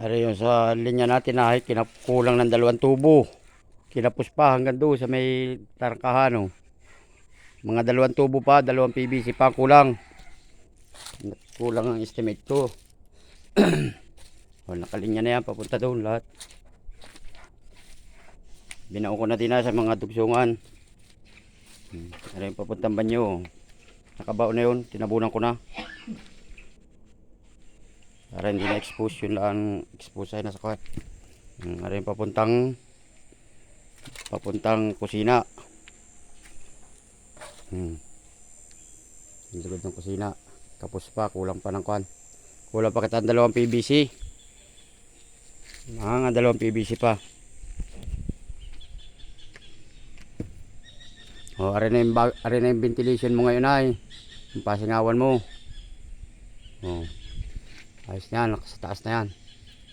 Ano yung sa linya natin ay kinakulang ng dalawang tubo. Kinapos pa hanggang doon sa may tarangkahan. Oh. Mga dalawang tubo pa, dalawang PVC pa kulang. Kulang ang estimate ko. o, nakalinya na yan, papunta doon lahat. Binaon ko na din na sa mga dugsungan. Hmm. Ano yung papuntang banyo. Nakabaon na yun, tinabunan ko na. Para hindi na-expose yun lang expose ay nasa. Hmm, Ano yung papuntang papuntang kusina. Hmm. Yung likod ng kusina. Tapos pa, kulang pa ng kwan. Kulang pa kita ang dalawang PVC. Mga dalawang PVC pa. O, are na yung, na yung ventilation mo ngayon ay. Yung pasingawan mo. O. Ayos na yan, sa taas na yan.